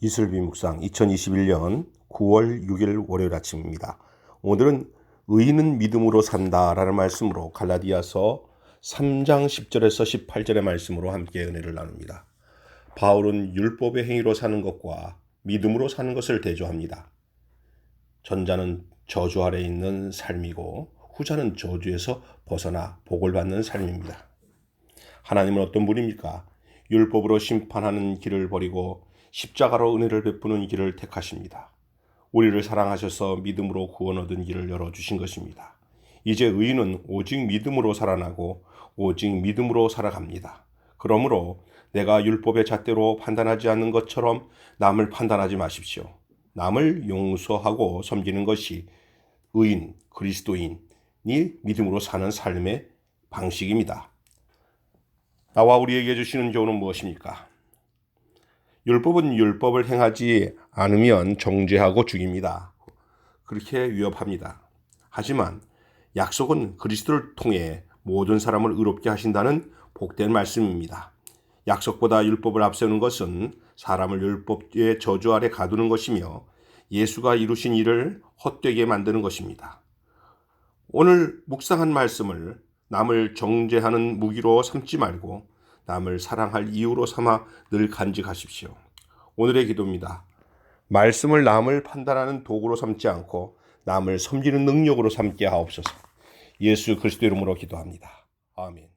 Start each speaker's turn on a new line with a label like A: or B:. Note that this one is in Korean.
A: 이슬비 묵상 2021년 9월 6일 월요일 아침입니다. 오늘은 의인은 믿음으로 산다라는 말씀으로 갈라디아서 3장 10절에서 18절의 말씀으로 함께 은혜를 나눕니다. 바울은 율법의 행위로 사는 것과 믿음으로 사는 것을 대조합니다. 전자는 저주 아래 있는 삶이고 후자는 저주에서 벗어나 복을 받는 삶입니다. 하나님은 어떤 분입니까? 율법으로 심판하는 길을 버리고 십자가로 은혜를 베푸는 길을 택하십니다. 우리를 사랑하셔서 믿음으로 구원 얻은 길을 열어주신 것입니다. 이제 의인은 오직 믿음으로 살아나고 오직 믿음으로 살아갑니다. 그러므로 내가 율법의 잣대로 판단하지 않는 것처럼 남을 판단하지 마십시오. 남을 용서하고 섬기는 것이 의인, 그리스도인이 믿음으로 사는 삶의 방식입니다. 나와 우리에게 주시는 교훈은 무엇입니까? 율법은 율법을 행하지 않으면 정죄하고 죽입니다. 그렇게 위협합니다. 하지만 약속은 그리스도를 통해 모든 사람을 의롭게 하신다는 복된 말씀입니다. 약속보다 율법을 앞세우는 것은 사람을 율법의 저주 아래 가두는 것이며 예수가 이루신 일을 헛되게 만드는 것입니다. 오늘 묵상한 말씀을 남을 정죄하는 무기로 삼지 말고 남을 사랑할 이유로 삼아 늘 간직하십시오. 오늘의 기도입니다. 말씀을 남을 판단하는 도구로 삼지 않고 남을 섬기는 능력으로 삼게 하옵소서. 예수 그리스도 이름으로 기도합니다. 아멘.